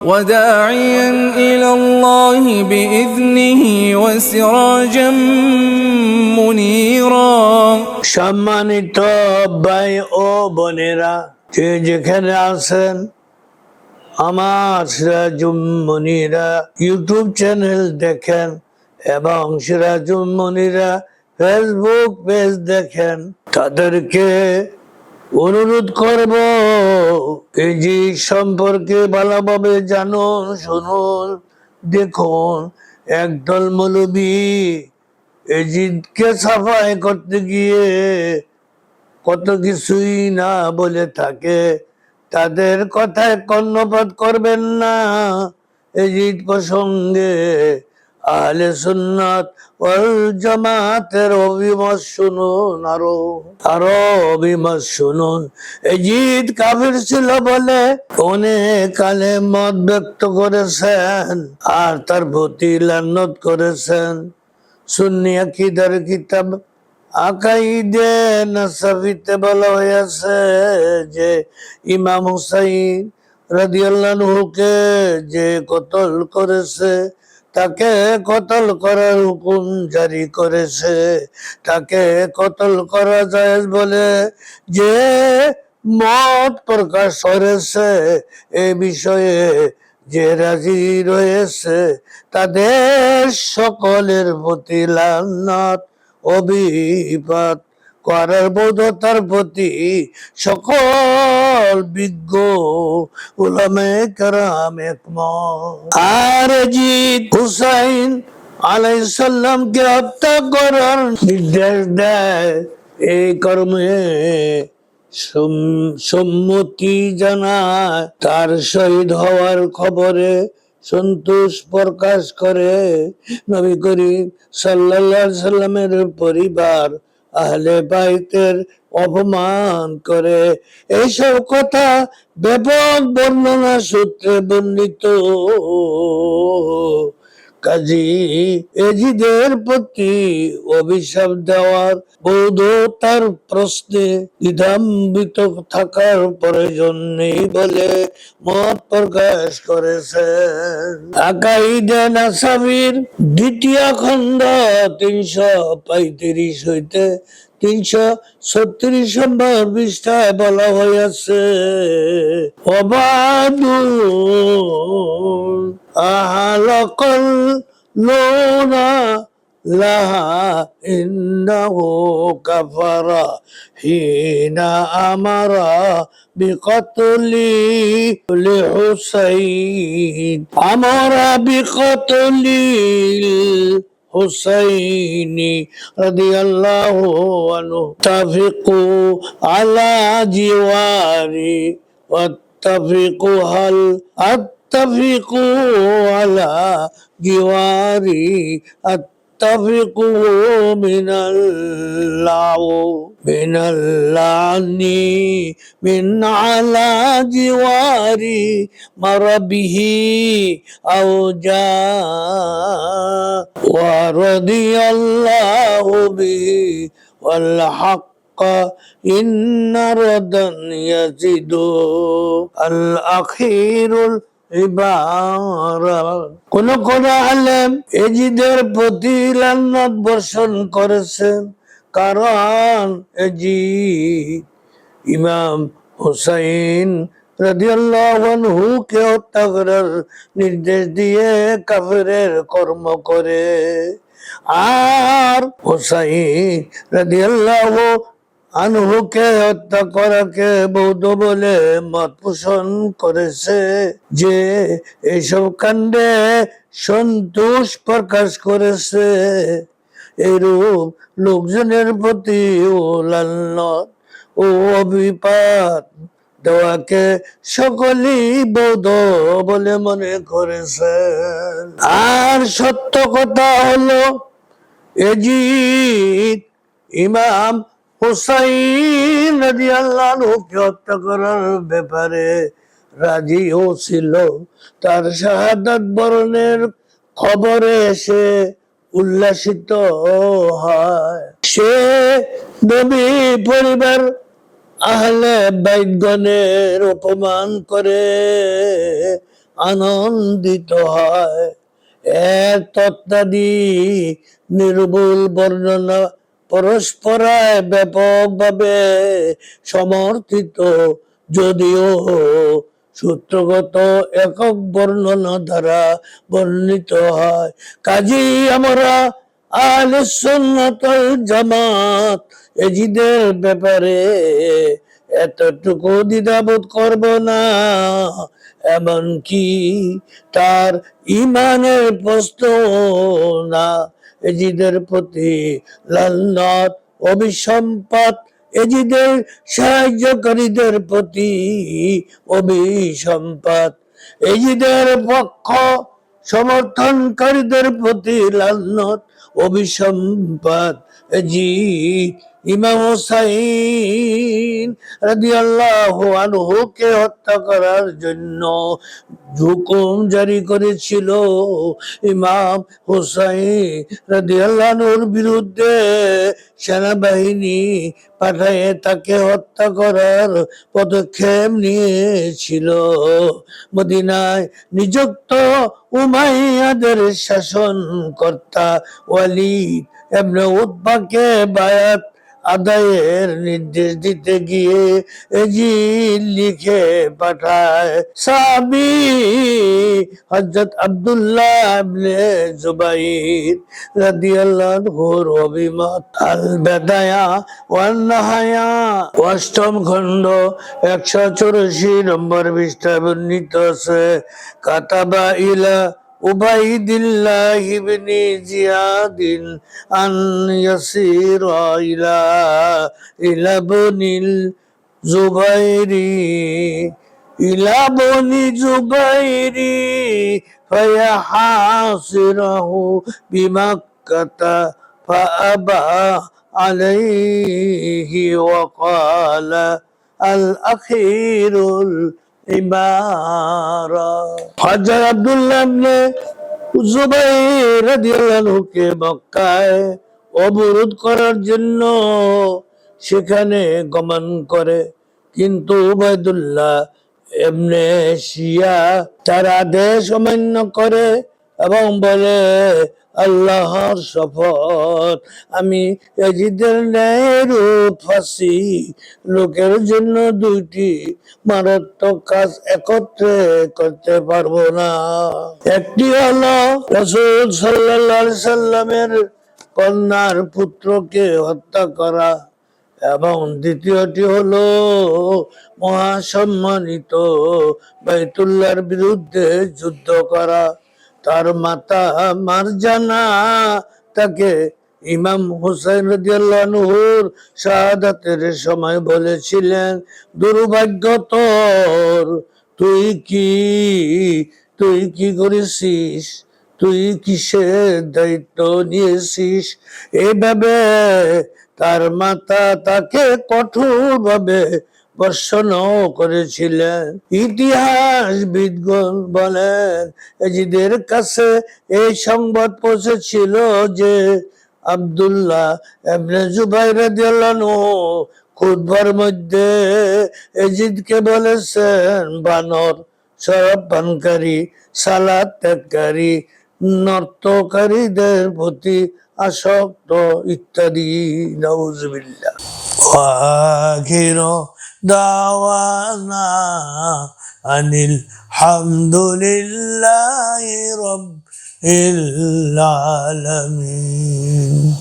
وداعيا إلى الله بإذنه وسراجا منيرا সম্মানিত ভাই ও বোনেরা যে যেখানে আছেন আমার সিরাজুম ইউটিউব চ্যানেল দেখেন এবং সিরাজুম মনিরা ফেসবুক পেজ দেখেন তাদেরকে অনুরোধ করব এই সম্পর্কে ভালোভাবে জানুন শুনুন দেখুন একদল মৌলবী এজিদকে সাফাই করতে গিয়ে কত কিছুই না বলে থাকে। তাদের কথায় কর্ণপাত করবেন না এজিদ প্রসঙ্গে। আহলে সুন্নাত ওয়াল জামাতের অভিমত শুনুন আরও। আরও অভিমত শুনুন। এজিদ কাফির ছিল বলে অনেক কালে মত ব্যক্ত করেছেন আর তার প্রতি লান্নত করেছেন। সুন্নি আকিদার কিতাব আকাইদে নাসাফিতে বলা হয়েছে যে ইমাম হুসাইন রাদিয়াল্লাহুকে যে কতল করেছে তাকে কতল করার হুকুম জারি করেছে? তাকে কতল করা যায় বলে যে মত প্রকাশ করেছে? এই বিষয়ে যে রাজি রয়েছে তাদের সকলের প্রতি লান্নাত, অভিপাত করার বোধতার প্রতি সকল বিজ্ঞ উলামে কারাম একমত। আর জিদ হুসাইন আলাইসাল্লামকে হত্যা করার নির্দেশ দেয়, এই কর্মে সম- সম্মতি জানায়। তার শহীদ হওয়ার খবরে সন্তোষ প্রকাশ করে নবী করিম আলাইহি সাল্লামের পরিবার আহলে বাইতের অপমান করে। এইসব কথা ব্যাপক বর্ণনা সূত্রে বর্ণিত। কাজী এজিদের প্রতি অভিশাপ দেওয়ার তার প্রশ্নে থাকার প্রয়োজন নেই বলে মত প্রকাশ করেছেন। দ্বিতীয় খণ্ড তিনশো পঁয়ত্রিশ হইতে তিনশো ছত্রিশ নম্বর পৃষ্ঠায় বলা হয়েছে অবাদুল আহালকল লোনা লাহা ইন্নাহু কাফারা, হিনা আমারা বিকতলি হুসাইন, আমারা বিকতলি حسين رضي الله عنه اتفقوا على جواري واتفقوا هل اتفقوا على جواري تفرقوا من اللعو من اللعني من على جواري مر به أو جاء ورضي الله به والحق إن ردا يزد الأخير কোন কোন আলেম এজিদের প্রতি লান্নাত বর্ষণ করেছেন। কারণ এজিদ ইমাম হুসাইন রাদিয়াল্লাহু কে হত্যা করার নির্দেশ দিয়ে কাফেরের কর্ম করে। আর হুসাইন রাদিয়াল্লাহু আনহুকে হত্যা করাকে বৌদ্ধ বলে মত পোষণ করেছে যে এইসব কাণ্ডে সন্তোষ প্রকাশ করেছে। এরূপ লোকজনের প্রতি ও লালনত ও অভিপাত দেওয়াকে সকলেই বৌদ্ধ বলে মনে করেছে। আর সত্য কথা হলো, এজিদ ইমাম হুসাইন রাদিয়াল্লাহুকে হত্যা করার ব্যাপারে রাজিও ছিল তার শাহাদাত বরণের খবরে এসে উল্লাসিত হয়। সে নবী পরিবার আহলে বাইগণের অপমান করে আনন্দিত হয়। এর তত্ত্বাদি নির্ভুল বর্ণনা পরস্পরায় ব্যাপকভাবে সমর্থিত, যদিও সূত্রগত একক বর্ণনা দ্বারা বর্ণিত হয়। কাজী আমরা আলে সুন্নাতুল জামাত, এজিদের ব্যাপারে এতটুকু দ্বিধাবোধ করব না, এমনকি তার ইমানের প্রশ্ন না। এজিদের প্রতি লালনাথ, অভিসম্পাত। এজিদের সাহায্যকারীদের প্রতি অভিসম্পাত। এজিদের পক্ষ সমর্থনকারীদের প্রতি লালনত অভিসম্পাত। এজিদ ইমাম হোসাইন রাদিয়াল্লাহু আনহুকে হত্যা করার জন্য হুকুম জারি করেছিল। ইমাম হোসাইন রাদিয়াল্লাহুর বিরুদ্ধে সেনাবাহিনী পাঠায়ে তাকে হত্যা করার পদক্ষেপ নিয়েছিল। মদিনায় নিযুক্ত উমাইয়াদের শাসনকর্তা ওয়ালিদ এমনি উদ্বাকে বায়াত আদায়ের নির্দেশ দিতে গিয়ে এজি লিখে পাঠায়। সাবি হযরত আব্দুল্লাহ ইবনে জুবাইর রাদিয়াল্লাহুর অভিমত। আল বেদায়া ওয়ান অষ্টম খণ্ড একশো চুরাশি নম্বর পৃষ্ঠা বর্ণিত আছে। কাতাবা ইলা عبيد الله بن زياد أن يسير إلى إلى بن الزبير إلى بن الزبير فيحاصره بمكة فأبى عليه وقال الأخير ইমারা হাজার আব্দুল্লাহ ইবনে রাদিয়াল্লাহুকে মক্কায় অবরোধ করার জন্য সেখানে গমন করে। কিন্তু উবাইদুল্লাহ এমনে শিয়া তার আদেশ অমান্য করে এবং বলে আল্লাহর শপথ। আমি এজিদের ন্যায়ের ফাঁসি লোকের জন্য দুইটি মারাত্মক কাজ একত্রে করতে পারব না। একটি হলো রসুল সাল্লাহ সাল্লামের কন্যার পুত্রকে হত্যা করা এবং দ্বিতীয়টি হলো মহাসম্মানিত বাইতুল্লাহর বিরুদ্ধে যুদ্ধ করা। তার মাতা মারজানা তাকে ইমাম হুসাইন রাদিয়াল্লাহুর শাহাদাতের সময় বলেছিলেন, দুর্ভাগ্য তোর, তুই কি তুই কি করেছিস? তুই কিসের দায়িত্ব নিয়েছিস? এইভাবে তার মাতা তাকে কঠোরভাবে বর্ষণ করেছিলেন। ইতিহাস বিদগণ বলেন, এজিদের কাছে এই সংবাদ পৌঁছেছিল যে আব্দুল্লাহ এমনি জুবাইর রাদিয়াল্লাহু খুতবার মধ্যে এজিদকে বলেছেন, বানর শরাব সালাদ ত্যাগকারী, নর্তকারীদের প্রতি আসক্ত ইত্যাদি। নউজবিল্লাহ। وآخر دعوانا أن الحمد لله رب العالمين